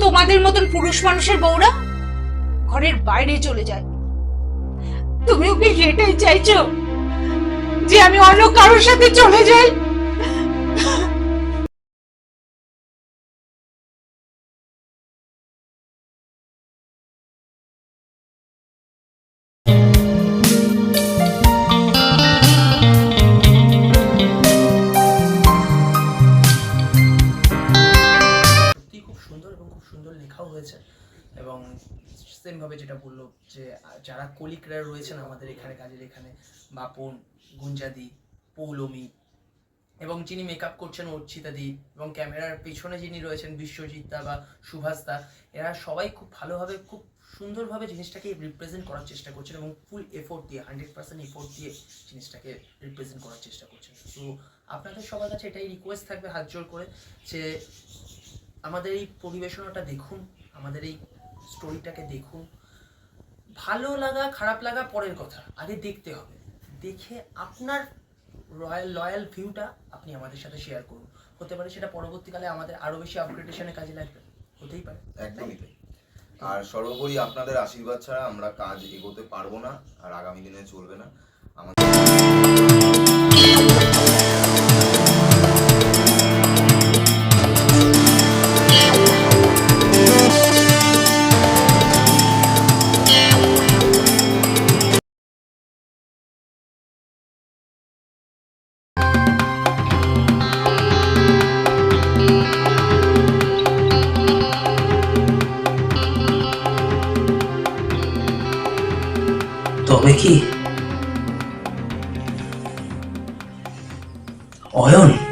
তোমাদের মতন পুরুষ মানুষের বউরা ঘরের বাইরে চলে যায় তুমিও কি সেটাই চাইছো যে আমি অন্য কারোর সাথে চলে যাই? লেখাও হয়েছে এবং সেম ভাবে যেটা বলল যে, যারা কলিকরা রয়েছেন আমাদের এখানে, কাজের এখানে, বাপন, গুঞ্জাদি, পৌলমি এবং যিনি মেকআপ করছেন অর্চিতা দি এবং ক্যামেরার পেছনে যিনি রয়েছেন বিশ্বজিৎ দা বা সুভাষ দা, এরা সবাই খুব ভালোভাবে, খুব সুন্দরভাবে জিনিসটাকে রিপ্রেজেন্ট করার চেষ্টা করছেন এবং ফুল এফোর্ট দিয়ে হান্ড্রেড পার্সেন্ট এফোর্ট দিয়ে জিনিসটাকে রিপ্রেজেন্ট করার চেষ্টা করছেন। তো আপনাদের সবার কাছে এটাই রিকোয়েস্ট থাকবে হাত জোর করে যে আমাদের এই পরিবেশনাটা দেখুন, আমাদের এই স্টোরিটাকে দেখুন। ভালো লাগা, খারাপ লাগা পরের কথা, আগে দেখতে হবে। দেখে আপনার রয়্যাল, লয়াল ভিউটা আপনি আমাদের সাথে শেয়ার করুন। হতে পারে সেটা পরবর্তীকালে আমাদের আরও বেশি আপগ্রেডেশনে কাজে লাগবে। হতেই পারে। একদমই তাই। আর সর্বোপরি আপনাদের আশীর্বাদ ছাড়া আমরা কাজ এগোতে পারব না, আর আগামী দিনে চলবে না। আমাদের তবে কি? অয়ন?